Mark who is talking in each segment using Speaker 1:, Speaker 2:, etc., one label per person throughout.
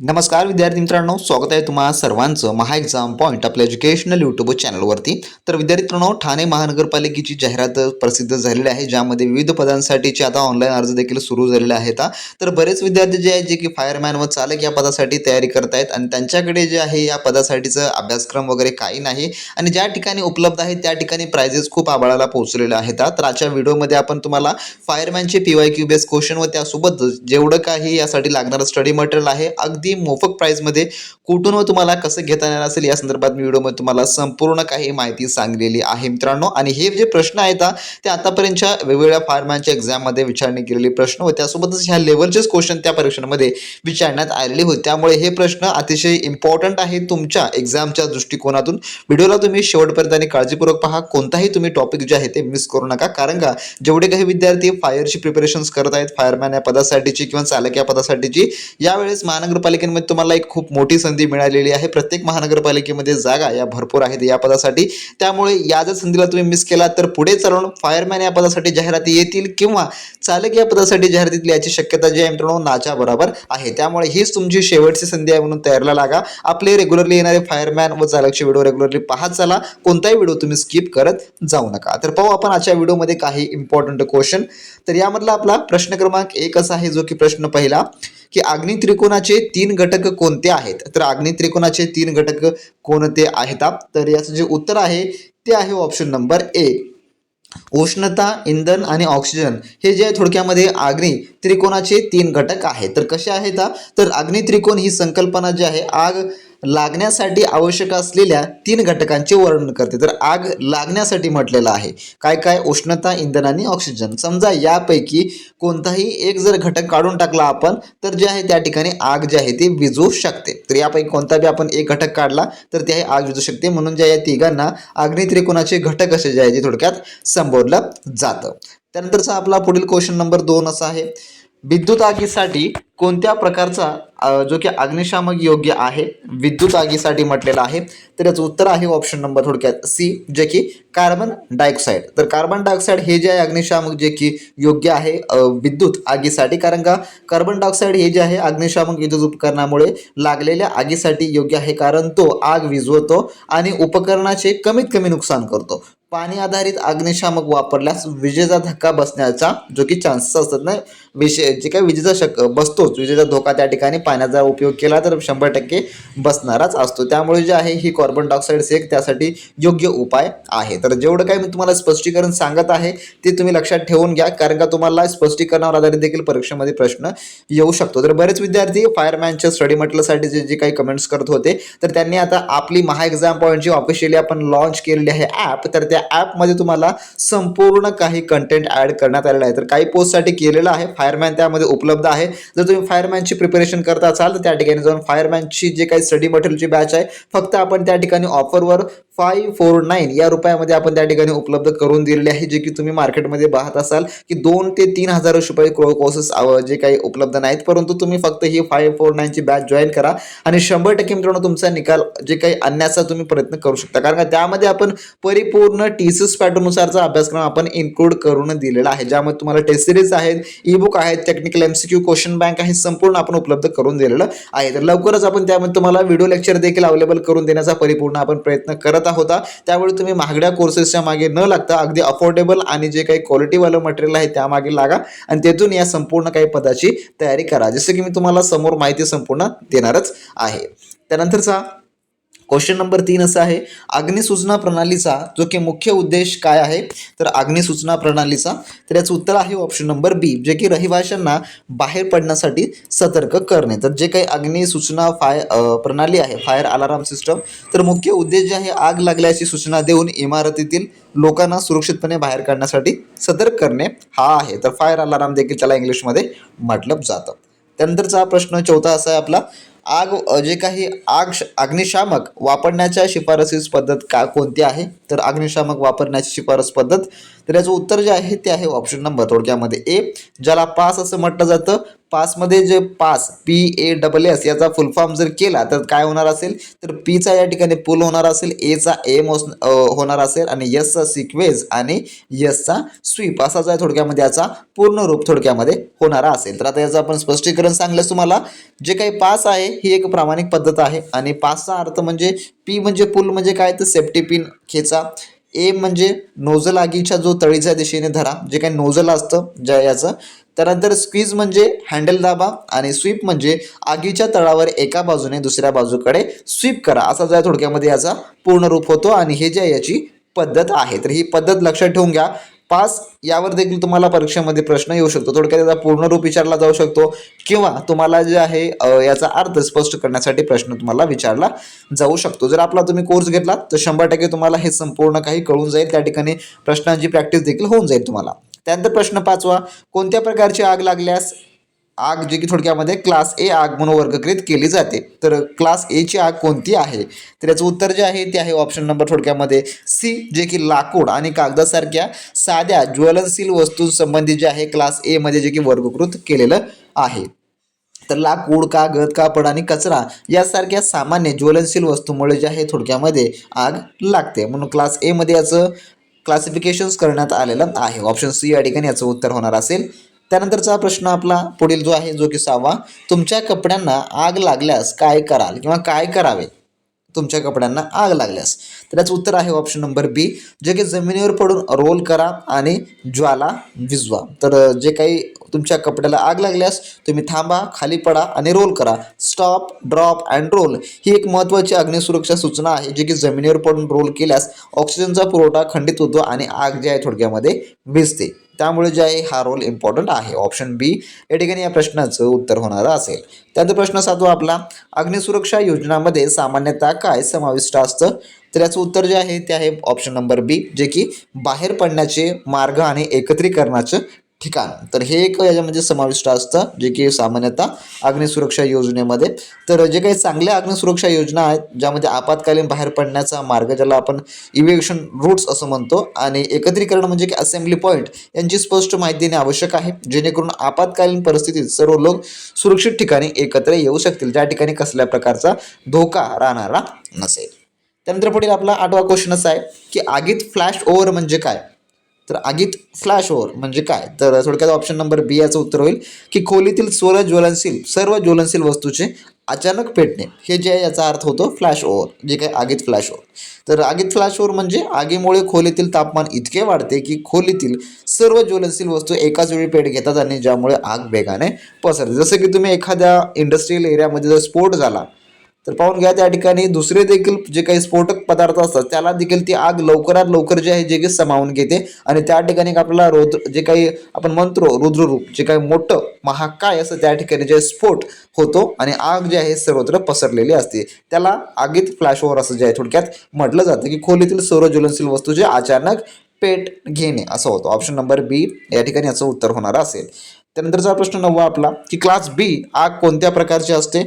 Speaker 1: नमस्कार विद्यार्थी मित्रांनो. स्वागत आहे तुम्हा सर्वांचं महा एक्झाम पॉईंट आपल्या एज्युकेशनल यूट्यूब चॅनलवरती तर विद्यार्थी मित्रांनो ठाणे महानगरपालिकेची जाहिरात प्रसिद्ध झालेली आहे ज्यामध्ये विविध पदांसाठीचे आता ऑनलाईन अर्ज देखील सुरू झालेले आहेत. तर बरेच विद्यार्थी जे आहेत जे की फायरमॅन व चालक या पदासाठी तयारी करत आहेत आणि त्यांच्याकडे जे आहे या पदासाठीचं अभ्यासक्रम वगैरे काही नाही. आणि ज्या ठिकाणी उपलब्ध आहे त्या ठिकाणी प्राइजेस खूप आबाळाला पोहोचलेले आहेत. तर आजच्या व्हिडिओमध्ये आपण तुम्हाला फायरमॅनचे P Y Q base question व त्यासोबत जेवढं काही यासाठी लागणारं स्टडी मटेरियल आहे अगदी मोफत प्राईजमध्ये कुठून व तुम्हाला कसं घेता येणार असेल या संदर्भात मी व्हिडिओमध्ये तुम्हाला संपूर्ण काही माहिती सांगलेली आहे मित्रांनो. आणि हे जे प्रश्न आहेत ते आतापर्यंतच्या वेगवेगळ्या फार्मांच्या एक्झाममध्ये विचारणी केलेले प्रश्न व त्यासोबतच ह्या लेवलचेच क्वेश्चन त्या परीक्षांमध्ये विचारण्यात आलेले होते. त्यामुळे हे प्रश्न अतिशय इम्पॉर्टंट आहे तुमच्या एक्झामच्या दृष्टिकोनातून. व्हिडिओला तुम्ही शेवटपर्यंत आणि काळजीपूर्वक पहा. कोणताही तुम्ही टॉपिक जे आहे ते मिस करू नका. कारण का जेवढे काही विद्यार्थी फायरची प्रिपरेशन्स करत आहेत फायरमॅन या पदासाठीची किंवा चालक या पदासाठीची यावेळेस महानगरपालिका महानगरपालिकेमध्ये तुम्हाला एक खूप मोठी संधी मिळालेली आहे. प्रत्येक महानगरपालिकेमध्ये जागा या भरपूर आहेत या पदासाठी. त्यामुळे या जर संधीला तुम्ही मिस केला तर पुढे चालून फायरमॅन या पदासाठी जाहिराती येतील किंवा चालक या पदासाठी जाहिरातीतली याची शक्यता जी आहे मित्रांनो नाच्या बरोबर आहे. त्यामुळे हीच तुमची शेवटची संधी आहे म्हणून तयारला लागा. आपले रेग्युलरली येणारे फायरमॅन व चालकचे व्हिडिओ रेग्युलरली पाहत चला. कोणताही व्हिडिओ तुम्ही स्किप करत जाऊ नका. तर पाहू आपण आजच्या व्हिडिओमध्ये काही इम्पॉर्टंट क्वेश्चन तर यामधला आपला प्रश्न क्रमांक एक असा आहे जो की प्रश्न पहिला. की अग्नि त्रिकोणाचे तीन घटक कोणते आहेत? तर अग्नि त्रिकोणाचे तीन घटक कोणते आहेत? तर याचं जे उत्तर आहे ते आहे ऑप्शन नंबर ए उष्णता इंधन आणि ऑक्सिजन हे जे आहे थोडक्यामध्ये आग्नी त्रिकोणाचे तीन घटक आहेत. तर कसे आहेत? तर अग्नि त्रिकोण ही संकल्पना जी आहे आग लागण्यासाठी आवश्यक असलेल्या तीन घटकांचे वर्णन करते. तर आग लागण्यासाठी म्हटलेलं आहे. काय काय? उष्णता इंधन आणि ऑक्सिजन समजा यापैकी कोणताही एक जर घटक काढून टाकला आपण तर जे आहे त्या ठिकाणी आग जी आहे ती विझू शकते. तर यापैकी कोणता बी आपण एक घटक काढला तर ते आहे आग विजू शकते. म्हणून ज्या या तिघांना अग्नित्रिकोणाचे घटक असे जे आहे ते थोडक्यात संबोधलं जातं. त्यानंतरचा आपला पुढील क्वेश्चन नंबर दोन असा आहे. विद्युत आगीसाठी कोणत्या प्रकारचा जो की अग्निशामक योग्य आहे विद्युत आगीसाठी म्हटलेलं आहे तर याचं उत्तर आहे ऑप्शन नंबर थोडक्यात सी जे की कार्बन डायऑक्साईड तर कार्बन डायऑक्साईड हे जे आहे अग्निशामक जे की योग्य आहे विद्युत आगीसाठी कारण का कार्बन डायऑक्साईड हे जे आहे अग्निशामक विद्युत उपकरणामुळे लागलेल्या आगीसाठी योग्य आहे कारण तो आग विजवतो आणि उपकरणाचे कमीत कमी नुकसान करतो. पाणी आधारित अग्निशामक वापरल्यास विजेचा धक्का बसण्याचा जो की चान्सेस असतात ना विषय जे काही विजेचा शक बसतोच विजेचा धोका त्या ठिकाणी पाण्याचा उपयोग केला तर शंभर टक्के बसणाराच असतो. त्यामुळे जे आहे ही कार्बन डायऑक्साईड एक त्यासाठी योग्य उपाय आहे. तर जेवढं काही मी तुम्हाला स्पष्टीकरण सांगत आहे ते तुम्ही लक्षात ठेवून घ्या कारण का तुम्हाला स्पष्टीकरणावर आधारित देखील परीक्षेमध्ये प्रश्न येऊ शकतो. तर बरेच विद्यार्थी फायरमॅनच्या स्टडी मटेरियलसाठी जे जे काही कमेंट्स करत होते तर त्यांनी आता आपली महा एक्झाम पॉईंटची ऑफिशियली आपण लॉन्च केलेली आहे ॲप तर त्या ॲपमध्ये तुम्हाला संपूर्ण काही कंटेंट ॲड करण्यात आलेलं आहे. तर काही पोस्टसाठी केलेलं आहे फायरमॅन त्यामध्ये उपलब्ध आहे. जर तुम्ही फायरमॅनची प्रिपरेशन करत असाल तर त्या ठिकाणी जाऊन फायरमॅनची जे काही स्टडी मटेरियलची बॅच आहे फक्त आपण त्या ठिकाणी ऑफरवर फाईव्ह फोर नाईन या रुपयामध्ये आपण त्या ठिकाणी उपलब्ध करून दिलेली आहे जे की तुम्ही मार्केटमध्ये पाहत असाल की दोन ते तीन हजार रुपये कोर्सेस जे काही उपलब्ध नाहीत. परंतु तुम्ही फक्त ही फाईव्ह फोर नाईनची बॅच जॉईन करा आणि शंभर टक्के मित्रांनो तुमचा निकाल जे काही आणण्याचा तुम्ही प्रयत्न करू शकता. कारण का त्यामध्ये आपण परिपूर्ण टी सी पॅटर्ननुसारचा अभ्यासक्रम आपण इन्क्लूड करून दिलेला आहे. ज्यामध्ये तुम्हाला टेस्ट सिरीज आहेत ई बुक आहेत technical M C Q question bank आहे संपूर्ण आपण उपलब्ध करून दिलेलं आहे. तर लवकरच आपण त्यामध्ये तुम्हाला व्हिडिओ लेक्चर देखील अवेलेबल करून देण्याचा परिपूर्ण आपण प्रयत्न करत आहोत. त्यावेळी तुम्ही महागड्या कोर्सेसच्या मागे न लागता अगदी अफोर्डेबल आणि जे काही क्वालिटीवालं मटेरियल आहे त्यामागे लागा. आणि तेथून या संपूर्ण काही पदाची तयारी करा. जसं की मी तुम्हाला समोर माहिती संपूर्ण देणारच आहे. त्यानंतरचा क्वेश्चन नंबर तीन असा आहे. अग्निसूचना प्रणालीचा जो की मुख्य उद्देश काय आहे? तर अग्निसूचना प्रणालीचा. तर याचं उत्तर आहे ऑप्शन नंबर बी जे की रहिवाशांना बाहेर पडण्यासाठी सतर्क करणे. तर जे काही अग्निसूचना फाय प्रणाली आहे फायर अलाराम सिस्टम तर मुख्य उद्देश जे आहे आग लागल्याची सूचना देऊन इमारतीतील लोकांना सुरक्षितपणे बाहेर काढण्यासाठी सतर्क करणे हा आहे. तर फायर अलाराम देखील त्याला इंग्लिशमध्ये म्हटलं जातं. त्यानंतरचा प्रश्न चौथा असा आहे आपला. आग जे काही आग श- अग्निशामक वापरण्याच्या शिफारसीस पद्धत का कोणती आहे? तर अग्निशामक वापरण्याची शिफारस पद्धत. तर याचं उत्तर जे आहे ते आहे ऑप्शन नंबर थोडक्यामध्ये ए ज्याला पास असं म्हटलं जातं. पासमध्ये जे pass P A double S याचा फुल फॉर्म जर केला तर काय होणार असेल? तर पीचा या ठिकाणी पुल होणार असेल एचा एम होणार असेल आणि यसचा सिक्वेज आणि यसचा स्वीप असाच आहे थोडक्यामध्ये याचा पूर्ण रूप थोडक्यामध्ये होणारा असेल. तर आता याचं आपण स्पष्टीकरण सांगलं तुम्हाला. जे काही पास आहे ही एक प्रामाणिक पद्धत आहे. आणि पासचा अर्थ म्हणजे पी म्हणजे पुल म्हणजे काय? तर सेफ्टी पिन खेचा. ए म्हणजे नोझल आगीच्या जो तळीच्या दिशेने धरा जे काही नोझल असतं ज्या याचं त्यानंतर स्क्वीज म्हणजे हँडल दाबा आणि स्वीप म्हणजे आगीच्या तळावर एका बाजूने दुसऱ्या बाजूकडे स्वीप करा. असा ज्या थोडक्यामध्ये याचा पूर्ण रूप होतो आणि हे जे याची पद्धत आहे. तर ही पद्धत लक्षात ठेवून घ्या. पास यावर देखील तुम्हाला परीक्षेमध्ये प्रश्न येऊ शकतो. थोडक्यात याचा पूर्ण रूप विचारला जाऊ शकतो किंवा तुम्हाला जे आहे याचा अर्थ स्पष्ट करण्यासाठी प्रश्न तुम्हाला विचारला जाऊ शकतो. जर आपला तुम्ही कोर्स घेतला तर शंभर टक्के तुम्हाला हे संपूर्ण काही कळून जाईल. त्या ठिकाणी प्रश्नांची प्रॅक्टिस देखील होऊन जाईल तुम्हाला. त्यानंतर प्रश्न पाचवा कोणत्या प्रकारची आग लागल्यास? आग जी की थोडक्यामध्ये क्लास ए आग म्हणून वर्गकृत केली जाते. तर क्लास एची आग कोणती आहे? तर याचं उत्तर जे आहे ते आहे ऑप्शन नंबर थोडक्यामध्ये सी जे की लाकूड आणि कागदासारख्या साध्या ज्वलनशील वस्तूंसंबंधी जे आहे क्लास ए मध्ये जे की वर्गीकृत केलेलं आहे. तर लाकूड कागद कापड आणि कचरा यासारख्या सामान्य ज्वलनशील वस्तूमुळे जे आहे थोडक्यामध्ये आग लागते. म्हणून क्लास ए मध्ये याचं क्लासिफिकेशन्स करण्यात आलेलं आहे. ऑप्शन सी या ठिकाणी याचं उत्तर होणार असेल. त्यानंतरचा प्रश्न आपला पुढील जो आहे जो की सहावा तुमच्या कपड्यांना आग लागल्यास काय कराल किंवा काय करावे? तुमच्या कपड्यांना आग लागल्यास. तर याचं उत्तर आहे ऑप्शन नंबर बी जे की जमिनीवर पडून रोल करा आणि ज्वाला विजवा. तर जे काही तुमच्या कपड्याला आग लागल्यास तुम्ही थांबा खाली पडा आणि रोल करा. स्टॉप ड्रॉप अँड रोल ही एक महत्त्वाची अग्निसुरक्षा सूचना आहे जी की जमिनीवर पडून रोल केल्यास ऑक्सिजनचा पुरवठा खंडित होतो आणि आग जी आहे थोडक्यामध्ये भिजते. त्यामुळे जे आहे हा रोल इम्पॉर्टंट आहे. ऑप्शन बी या ठिकाणी या प्रश्नाचं उत्तर होणार असेल. त्यानंतर प्रश्न सातवा आपला अग्निसुरक्षा योजनामध्ये सामान्यतः काय समाविष्ट असतं? तर याचं उत्तर जे आहे ते आहे ऑप्शन नंबर बी जे की बाहेर पडण्याचे मार्ग आणि एकत्रीकरणाचं ठिकाण तर हे एक याच्यामध्ये समाविष्ट असतं जे की सामान्यतः अग्निसुरक्षा योजनेमध्ये. तर जे काही चांगल्या अग्निसुरक्षा योजना आहेत ज्यामध्ये आपत्कालीन बाहेर पडण्याचा मार्ग ज्याला आपण इव्हेक्शन रूट्स असं म्हणतो आणि एकत्रीकरण म्हणजे की असेंब्ली पॉईंट यांची स्पष्ट माहिती देणे आवश्यक आहे. जेणेकरून आपत्कालीन परिस्थितीत सर्व लोक सुरक्षित ठिकाणी एकत्र येऊ शकतील. ज्या ठिकाणी कसल्या प्रकारचा धोका राहणारा नसेल. त्यानंतर पुढील आपला आठवा क्वेश्चन असा आहे की आगीत फ्लॅश ओव्हर म्हणजे काय? तर आगीत फ्लॅश ओव्हर म्हणजे काय? तर थोडक्यात ऑप्शन नंबर बी याचं उत्तर होईल की खोलीतील स्वर ज्वलनशील सर्व ज्वलनशील वस्तूचे अचानक पेटणे हे जे आहे याचा अर्थ होतो फ्लॅश ओव्हर जे काय आगीत फ्लॅश ओव्हर तर आगीत फ्लॅश ओव्हर म्हणजे आगीमुळे खोलीतील तापमान इतके वाढते की खोलीतील सर्व ज्वलनशील वस्तू एकाच वेळी पेट घेतात आणि ज्यामुळे आग वेगाने पसरते. जसं की तुम्ही एखाद्या इंडस्ट्रियल एरियामध्ये जर स्फोट झाला तर पाहून घ्या त्या ठिकाणी. दुसरे देखील जे काही स्फोटक पदार्थ असतात त्याला देखील ती आग लवकरात लवकर जे आहे जे की समावून घेते. आणि त्या ठिकाणी आपल्याला रुद्र जे काही आपण म्हणतो रुद्ररूप जे काही मोठं महाकाय असं त्या ठिकाणी जे स्फोट होतो आणि आग जे आहे सर्वत्र पसरलेली असते. त्याला आगीत फ्लॅश ओव्हर असं जे आहे थोडक्यात म्हटलं जातं की खोलीतील सर्व ज्वलनशील वस्तू जे अचानक पेट घेणे असं होतं. ऑप्शन नंबर बी या ठिकाणी याचं उत्तर होणार असेल. त्यानंतरचा प्रश्न नववा आपला की क्लास बी आग कोणत्या प्रकारची असते?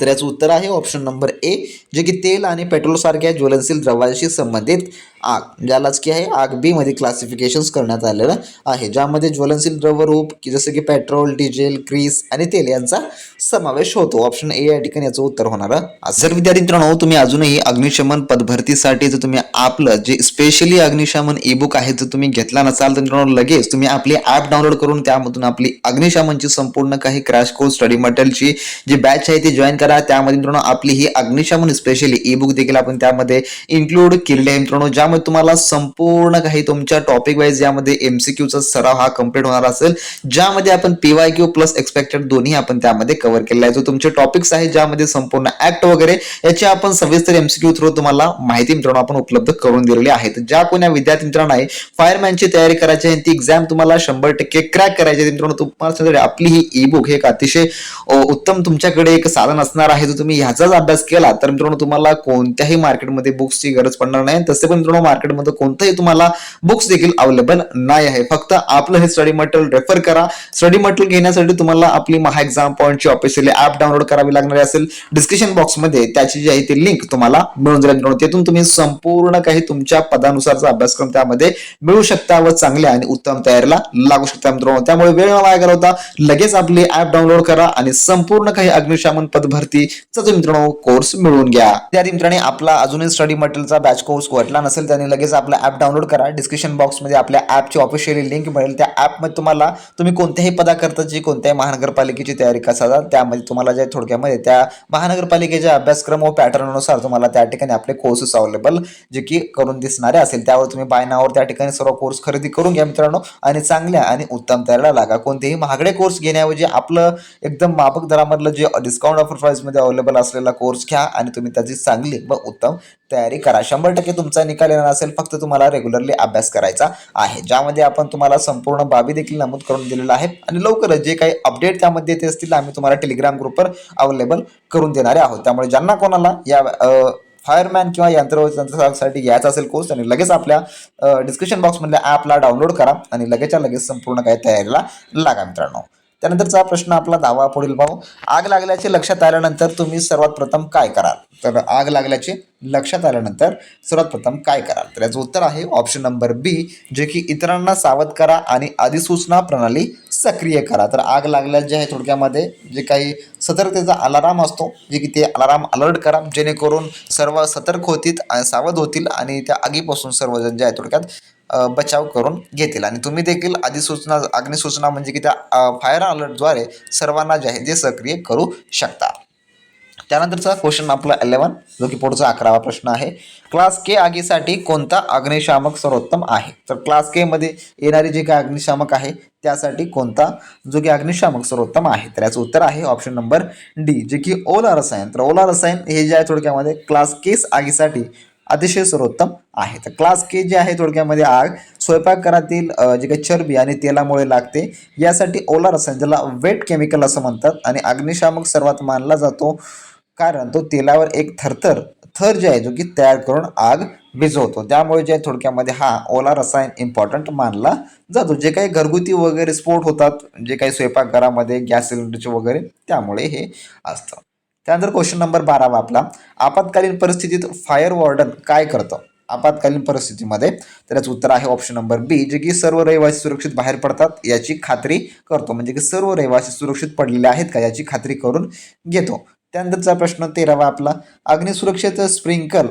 Speaker 1: तर याचं उत्तर आहे ऑप्शन नंबर ए जे की तेल आणि पेट्रोलसारख्या ज्वलनशील द्रवांशी संबंधित आग ज्यालाच की आहे आग बी मध्ये क्लासिफिकेशन्स करण्यात आलेलं आहे. ज्यामध्ये ज्वलनशील द्रवरूप की जसं की पेट्रोल डिझेल क्रीस आणि तेल यांचा समावेश होतो. ऑप्शन ए या ठिकाणी याचं उत्तर होणार जर विद्यार्थी मित्रांनो तुम्ही अजूनही अग्निशमन पदभरतीसाठी जर तुम्ही आपलं जे स्पेशली अग्निशमन ई बुक आहे जर तुम्ही घेतला नसाल तर मित्रांनो लगेच तुम्ही आपली ॲप डाउनलोड करून त्यामधून आपली अग्निशमनची संपूर्ण काही क्रॅश कोर्स स्टडी मटेरियलची जी बॅच आहे ती जॉईन करा. त्यामध्ये मित्रांनो आपली ही अग्निशमन स्पेशली ई बुक देखील आपण त्यामध्ये इन्क्लूड केलेली आहे. मित्रांनो ज्यामध्ये तुम्हाला संपूर्ण काही तुमच्या टॉपिक वाईज यामध्ये एमसीक्यूचा सराव हा कंप्लीट होणार असेल ज्यामध्ये आपण पीवाय क्यू प्लस एक्सपेक्टेड दोन्ही आपण त्यामध्ये कव्हर केलेला आहे. जो तुमचे टॉपिक्स आहेत ज्यामध्ये संपूर्ण ऍक्ट वगैरे याची आपण सविस्तर एमसीक्यू थ्रू तुम्हाला माहिती मित्रांनो आपण उपलब्ध करून दिलेली आहे. तर ज्या कोण्या विद्यार्थी मित्रांना आहे फायरमॅनची तयारी करायची आहे ती एक्झाम तुम्हाला शंभर टक्के क्रॅक करायची आहे. मित्रांनो तुम्हाला आपली ही ई बुक हे एक अतिशय उत्तम तुमच्याकडे एक साधन नसणार आहे जर तुम्ही ह्याचाच अभ्यास केला तर मित्रांनो तुम्हाला कोणत्याही मार्केटमध्ये बुक्सची गरज पडणार नाही. तसे पण मित्रांनो मार्केटमध्ये कोणतंही तुम्हाला बुक्स देखील अवेलेबल नाही आहे. फक्त आपलं हे स्टडी मटेरियल रेफर करा. स्टडी मटेरियल घेण्यासाठी तुम्हाला आपली महा एक्झाम पॉईंटची ऑफिशियली ऍप डाउनलोड करावी लागणारी असेल. डिस्क्रिप्शन बॉक्समध्ये त्याची जी आहे ती लिंक तुम्हाला मिळून जाईल मित्रांनो. तिथून तुम्ही संपूर्ण काही तुमच्या पदानुसारचा अभ्यासक्रम त्यामध्ये मिळू शकता व चांगल्या आणि उत्तम तयारीला लागू शकता मित्रांनो. त्यामुळे वेळ वाया घालवता लगेच आपली ऍप डाउनलोड करा आणि संपूर्ण काही अग्निशामन पद भरती जो मित्रांनो कोर्स मिळवून घ्या. त्या मित्रांनी आपला अजूनही स्टडी मटेरियलचा बॅच कोर्स वाटला नसेल त्याने लगेच आपला ऍप डाउनलोड करा. डिस्क्रिप्शन बॉक्समध्ये आपल्या ऍपची ऑफिशियली लिंक मिळेल. त्या ऍपमध्ये तुम्हाला तुम्ही कोणत्याही पदाकरताची कोणत्याही महानगरपालिकेची तयारी कसा त्यामध्ये तुम्हाला जे थोडक्यामध्ये त्या महानगरपालिकेच्या अभ्यासक्रम व पॅटर्ननुसार तुम्हाला त्या ठिकाणी आपले कोर्सेस अवेलेबल जे की करून दिसणारे असेल. त्यावर तुम्ही बाय नावावर त्या ठिकाणी सर्व कोर्स खरेदी करून घ्या मित्रांनो आणि चांगल्या आणि उत्तम तयारीला लागा. कोणतेही महागडे कोर्स घेण्याऐवजी आपलं एकदम माफक दरामधलं जे डिस्काउंट ऑफर प्राइसमध्ये अवेलेबल असलेला कोर्स घ्या आणि तुम्ही त्याची चांगली व उत्तम तयारी करा. शंभर टक्के तुमचा निकाल येणार असेल फक्त तुम्हाला रेग्युलरली अभ्यास करायचा आहे. ज्यामध्ये आपण तुम्हाला संपूर्ण बाबी देखील नमूद करून दिलेला आहे आणि लवकरच जे काही अपडेट त्यामध्ये येते असतील आम्ही तुम्हाला टेलिग्राम ग्रुपवर अवेलेबल करून देणारे आहोत. त्यामुळे ज्यांना कोणाला या फायरमॅन किंवा यंत्रसाठी घ्यायचा असेल कोर्स आणि लगेच आपल्या डिस्क्रिप्शन बॉक्समधल्या ॲपला डाउनलोड करा आणि लगेचच्या लगेच संपूर्ण काही तयारीला लागा मित्रांनो. त्यानंतरचा प्रश्न आपला दहावा पुढील पाहू. आग लागल्याचे लक्षात आल्यानंतर तुम्ही सर्वात प्रथम काय कराल? तर आग लागल्याचे लक्षात आल्यानंतर सर्वात प्रथम काय कराल? तर याचं उत्तर आहे ऑप्शन नंबर बी जे की इतरांना सावध करा आणि अधिसूचना प्रणाली सक्रिय करा. तर आग लागल्यास जे आहे थोडक्यामध्ये जे काही सतर्कतेचा अलाराम असतो जे की ते अलाराम अलर्ट करा. जेणेकरून सर्व सतर्क होतील सावध होतील आणि त्या आगीपासून सर्वजण जे आहे थोडक्यात बचाव करून घेतील. आणि तुम्ही देखील अधिसूचना अग्निसूचना म्हणजे की त्या फायर अलर्टद्वारे सर्वांना जे आहे ते सक्रिय करू शकता. त्यानंतरचा क्वेश्चन आपला इलेवन जो की पुढचा अकरावा प्रश्न आहे. क्लास के आगीसाठी कोणता अग्निशामक सर्वोत्तम आहे? तर क्लास के मध्ये येणारी जे काय अग्निशामक आहे त्यासाठी कोणता जो की अग्निशामक सर्वोत्तम आहे? तर याचं उत्तर आहे ऑप्शन नंबर डी जे की ओला रसायन. तर ओला रसायन हे जे आहे थोडक्यामध्ये क्लास केस आगीसाठी अतिशय सर्वोत्तम आहे. तर क्लास के जे आहे थोडक्यामध्ये आग स्वयंपाकघरातील जे काही चरबी आणि तेलामुळे लागते यासाठी ओला रसायन ज्याला वेट केमिकल असं म्हणतात आणि अग्निशामक सर्वात मानला जातो कारण तो तेलावर एक थरथर थर जे आहे जो की तयार करून आग भिजवतो. त्यामुळे जे आहे थोडक्यामध्ये हा ओला रसायन इम्पॉर्टंट मानला जातो. जे काही घरगुती वगैरे स्फोट होतात जे काही स्वयंपाकघरामध्ये गॅस सिलेंडरचे वगैरे त्यामुळे हे असतं. त्यानंतर क्वेश्चन नंबर बारावा आपला. आपत्कालीन परिस्थितीत फायर वॉर्डन काय करतं? आपत्कालीन परिस्थितीमध्ये तर याचं उत्तर आहे ऑप्शन नंबर बी जे की सर्व रहिवासी सुरक्षित बाहेर पडतात याची खात्री करतो. म्हणजे की सर्व रहिवासी सुरक्षित पडलेले आहेत का याची खात्री करून घेतो. त्यानंतरचा प्रश्न तेरावा आपला. अग्निसुरक्षेत स्प्रिंकल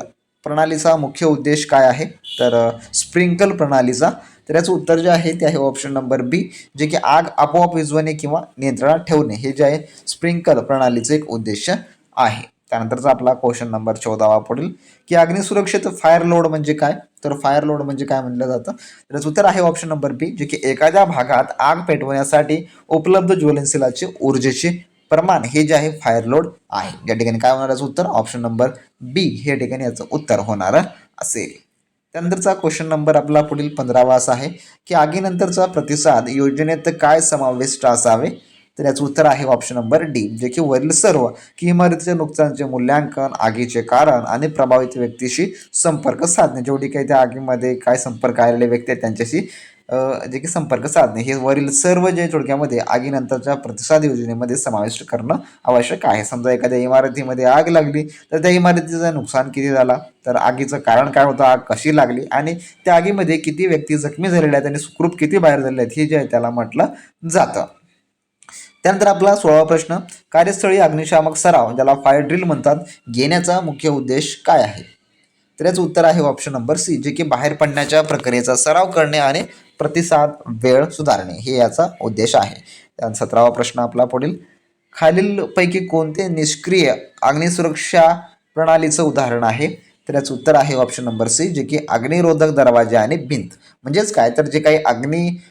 Speaker 1: प्रणालीचा मुख्य उद्देश काय आहे? तर स्प्रिंकल प्रणालीचा तर याचं उत्तर जे आहे ते आहे ऑप्शन नंबर बी जे की आग आपोआप विझवणे किंवा नियंत्रणात ठेवणे हे जे आहे स्प्रिंकल प्रणालीचं एक उद्देश आहे. त्यानंतरचा आपला क्वेश्चन नंबर चौदावा पुढील की अग्निसुरक्षित फायर लोड म्हणजे काय? तर फायर लोड म्हणजे काय म्हटलं जातं? तर याचं उत्तर आहे ऑप्शन नंबर बी जे की एखाद्या भागात आग पेटवण्यासाठी उपलब्ध ज्वलनशिलाचे ऊर्जेचे प्रमाण हे जे आहे फायर लोड आहे. या ठिकाणी काय होणार याचं उत्तर? ऑप्शन नंबर बी हे ठिकाणी याचं उत्तर होणार असेल. त्यानंतरचा क्वेश्चन नंबर आपला पुढील पंधरावा असा आहे की आगीनंतरचा प्रतिसाद योजनेत काय समाविष्ट असावे? तर याचं उत्तर आहे ऑप्शन नंबर डी जे की वरील सर्व की इमारतीच्या नुकसानाचे मूल्यांकन आगीचे कारण आणि प्रभावित व्यक्तीशी संपर्क साधणे. जेवढी काही त्या आगीमध्ये काय संपर्क आलेले व्यक्ती आहेत त्यांच्याशी जे की संपर्क साधणे हे वरील सर्व जे थोडक्यामध्ये आगीनंतरच्या प्रतिसाद योजनेमध्ये समाविष्ट करणं आवश्यक आहे. समजा एखाद्या इमारतीमध्ये आग लागली तर त्या इमारतीचं नुकसान किती झाला? तर आगीचं कारण काय होतं? आग कशी लागली? आणि त्या आगीमध्ये किती व्यक्ती जखमी झालेल्या आहेत आणि सुखरूप किती बाहेर झालेले आहेत? हे जे आहे त्याला म्हटलं जातं. त्यानंतर आपला सोळावा प्रश्न कार्यस्थळी अग्निशामक सराव ज्याला फायर ड्रिल म्हणतात घेण्याचा मुख्य उद्देश काय आहे? तर याचं उत्तर आहे ऑप्शन नंबर सी जे की बाहेर पडण्याच्या प्रक्रियेचा सराव करणे आणि प्रतिसाद वेळ सुधारणे. हे याचा उद्देश आहे. त्यानंतर सतरावा प्रश्न आपला पुढील. खालीलपैकी कोणते निष्क्रिय अग्निसुरक्षा प्रणालीचं उदाहरण आहे? तर याचं उत्तर आहे ऑप्शन नंबर सी जे की अग्निरोधक दरवाजे आणि भिंत. म्हणजेच काय? तर जे काही अग्नी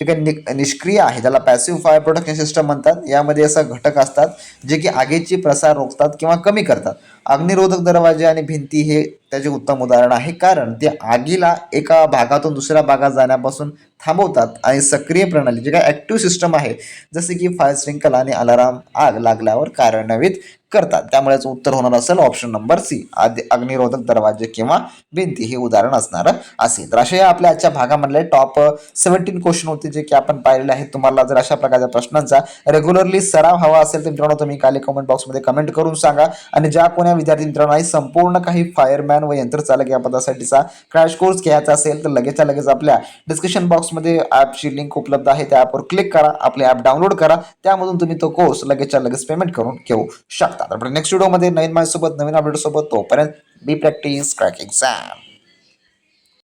Speaker 1: जे काही नि निष्क्रिय आहे. ज्याला पॅसिव्ह फायर प्रोटेक्शन सिस्टम म्हणतात. यामध्ये असं घटक असतात जे की आगीची प्रसार रोखतात किंवा कमी करतात. अग्निरोधक दरवाजे आणि भिंती हे त्याचे उत्तम उदाहरण आहे. कारण ते आगीला एका भागातून दुसऱ्या भागात जाण्यापासून थांबवतात आणि सक्रिय प्रणाली जे काय ॲक्टिव्ह सिस्टम आहे जसे की फायर स्प्रिंकल आणि अलाराम आग लागल्यावर कार्यान्वित करतात. त्यामुळेच उत्तर होणार असेल ऑप्शन नंबर सी आदि अग्निरोधक दरवाजे किंवा भिंती हे उदाहरण असणार असेल. तर असे या आपल्या आजच्या भागामधले टॉप सेव्हन्टीन क्वेश्चन होते जे की आपण पाहिलेले आहेत. तुम्हाला जर अशा प्रकारच्या प्रश्नांचा रेग्युलरली सराव हवा असेल तर मित्रांनो तुम्ही खाली कमेंट बॉक्समध्ये कमेंट करून सांगा. आणि ज्या कोण्या विद्यार्थी मित्रांनो आहे संपूर्ण काही फायरमॅन व यंत्रचालक या पदासाठीचा क्रॅश कोर्स घ्यायचा असेल तर लगेचच्या लगेच आपल्या डिस्क्रिप्शन बॉक्समध्ये ॲपची लिंक उपलब्ध आहे. त्या ॲपवर क्लिक करा. आपले ॲप डाउनलोड करा. त्यामधून तुम्ही तो कोर्स लगेचच्या लगेच पेमेंट करून घेऊ शकता. तर नेक्स्ट व्हिडिओमध्ये नवीन माझ्यासोबत नवीन अपडेट सोबत तोपर्यंत बी प्रॅक्टिस क्रॅक एक्झाम